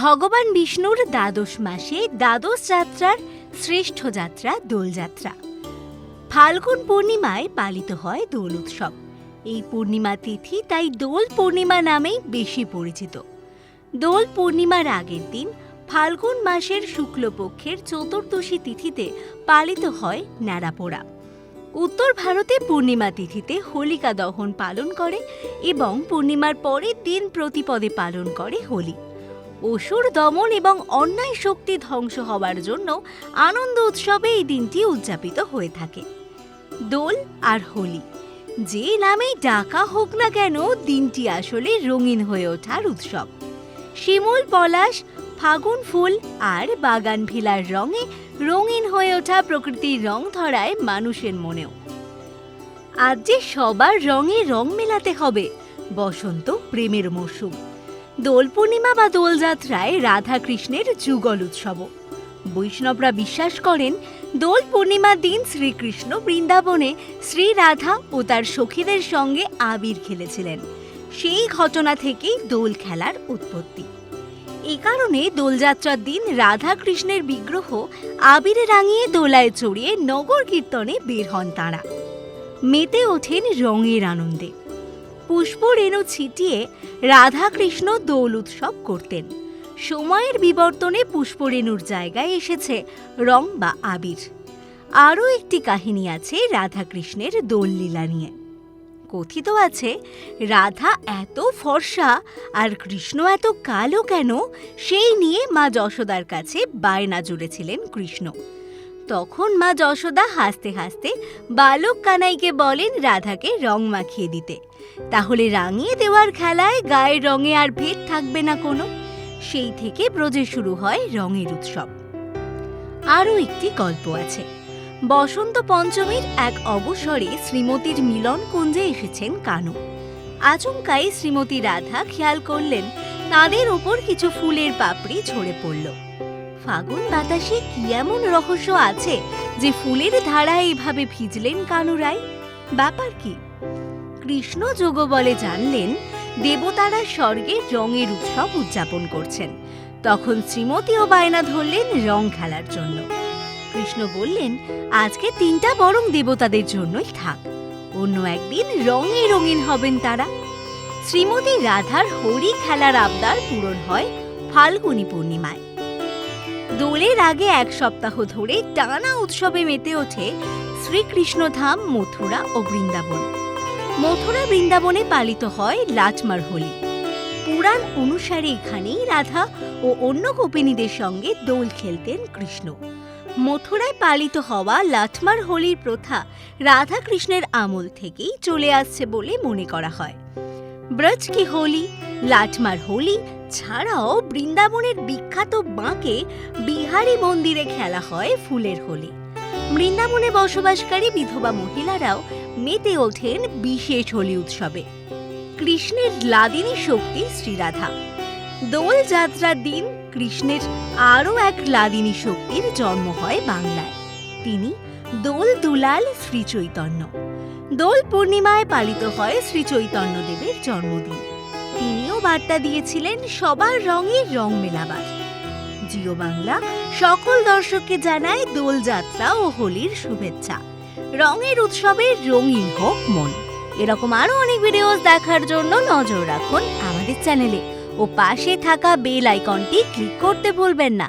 ভগবান বিষ্ণুর দ্বাদশ মাসে দ্বাদশ যাত্রার শ্রেষ্ঠ যাত্রা দোলযাত্রা ফাল্গুন পূর্ণিমায় পালিত হয় দোল উৎসব। এই পূর্ণিমা তিথি তাই দোল পূর্ণিমা নামেই বেশি পরিচিত। দোল পূর্ণিমার আগের দিন ফাল্গুন মাসের শুক্লপক্ষের চতুর্দশী তিথিতে পালিত হয় ন্যাড়াপোড়া উত্তর ভারতে পূর্ণিমা তিথিতে হোলিকা দহন পালন করে এবং পূর্ণিমার পরের দিন প্রতিপদে পালন করে হোলি। অসুর দমন এবং অন্যায় শক্তি ধ্বংস হওয়ার জন্য আনন্দ উৎসবে এই দিনটি উদযাপিত হয়ে থাকে। দোল আর হোলি, যে নামেই ডাকা হোক না কেন দিনটি আসলে রঙিন হয়ে ওঠার উৎসব। শিমুল পলাশ, ফাগুন ফুল আর বাগান ভিলার রঙে রঙিন হয়ে ওঠা প্রকৃতির রং ধরায় মানুষের মনেও। আজ যে সবার রঙে রং মেলাতে হবে, বসন্ত প্রেমের মরশুম। দোল পূর্ণিমা বা দোলযাত্রায় রাধা কৃষ্ণের যুগল উৎসব। বৈষ্ণবরা বিশ্বাস করেন, দোল পূর্ণিমার দিন শ্রীকৃষ্ণ বৃন্দাবনে শ্রী রাধা ও তার সখীদের সঙ্গে আবির খেলেছিলেন। সেই ঘটনা থেকেই দোল খেলার উৎপত্তি। এই কারণে দোলযাত্রার দিন রাধা কৃষ্ণের বিগ্রহ আবিরে রাঙিয়ে দোলায় চড়িয়ে নগর কীর্তনে বের হন তাঁরা। মেতে ওঠেন রঙের আনন্দে। পুষ্প রেণু ছিটিয়ে রাধাকৃষ্ণ দোল উৎসব করতেন। সময়ের বিবর্তনে পুষ্পরেণুর জায়গায় এসেছে রং বা আবির। আরও একটি কাহিনী আছে রাধাকৃষ্ণের দোল লীলা নিয়ে। কথিত আছে, রাধা এত ফর্সা আর কৃষ্ণ এত কালো কেন, সেই নিয়ে মা যশোদার কাছে বায়না জুড়েছিলেন কৃষ্ণ। তখন মা যশোদা হাসতে হাসতে বালক কানাইকে বলেন রাধাকে রং মাখিয়ে দিতে। তাহলে রাঙিয়ে দেওয়ার খেলায় গায়ের রঙে আর ভেদ থাকবে না কোনো। সেই থেকে ব্রজে শুরু হয় রঙের উৎসব। আরও একটি গল্প আছে। বসন্ত পঞ্চমীর এক অবসরে শ্রীমতীর মিলন কুঞ্জে এসেছেন কানু। আচমকাই শ্রীমতী রাধা খেয়াল করলেন, তাদের ওপর কিছু ফুলের পাপড়ি ঝরে পড়ল। ফাগুন বাতাসে কি এমন রহস্য আছে যে ফুলের ধারায় এভাবে ভিজলেন কানুরাই? ব্যাপার কি? কৃষ্ণ যোগ বলে জানলেন দেবতারা স্বর্গে রঙের উৎসব উদযাপন করছেন। তখন শ্রীমতীও বায়না ধরলেন রং খেলার জন্য। কৃষ্ণ বললেন, আজকে তিনটা বরং দেবতাদের জন্যই থাক। অন্য একদিন রঙে রঙিন হবেন তারা। শ্রীমতী রাধার হরি খেলার আবদার পূরণ হয় ফাল্গুনী পূর্ণিমায়। দোলের আগে এক সপ্তাহ ধরে টানা উৎসবে মেতে ওঠে শ্রীকৃষ্ণধাম, মথুরা ও বৃন্দাবন। মথুরা বৃন্দাবনে পালিত হয় লাচমার হোলি। পুরাণ অনুসারে এখানেই রাধা ও অন্য গোপিনীদের সঙ্গে দোল খেলতেন কৃষ্ণ। মথুরায় পালিত হওয়া লাঠমার হোলির প্রথা রাধা কৃষ্ণের আমল থেকেই চলে আসছে বলে মনে করা হয়। ব্রজ কি হোলি, লাটমার হোলি ছাড়াও বৃন্দাবনের বিখ্যাত বাঁকে বিহারী মন্দিরে খেলা হয় ফুলের হোলি। বৃন্দাবনে বসবাসকারী বিধবা মহিলারাও মেতে ওঠেন বিশেষ হোলি উৎসবে। কৃষ্ণের লাদিনী শক্তি শ্রীরাধা। দোল যাত্রার দিন কৃষ্ণের আরও এক লাদিনী শক্তির জন্ম হয় বাংলায়। তিনি দোল দুলাল শ্রী চৈতন্য দোল পূর্ণিমায় পালিত হয় শ্রী চৈতন্য দেবের জন্মদিন। বার্তা দিয়েছিলেন সবার রঙে রং মেলাবার। জিও বাংলা, সকল দর্শককে জানায় দোল যাত্রা ও হোলির শুভেচ্ছা। রঙের উৎসবে রঙিন হোক মন। এরকম আরও অনেক ভিডিওস দেখার জন্য নজর রাখুন আমাদের চ্যানেলে ও পাশে থাকা বেল আইকনটি ক্লিক করতে ভুলবেন না।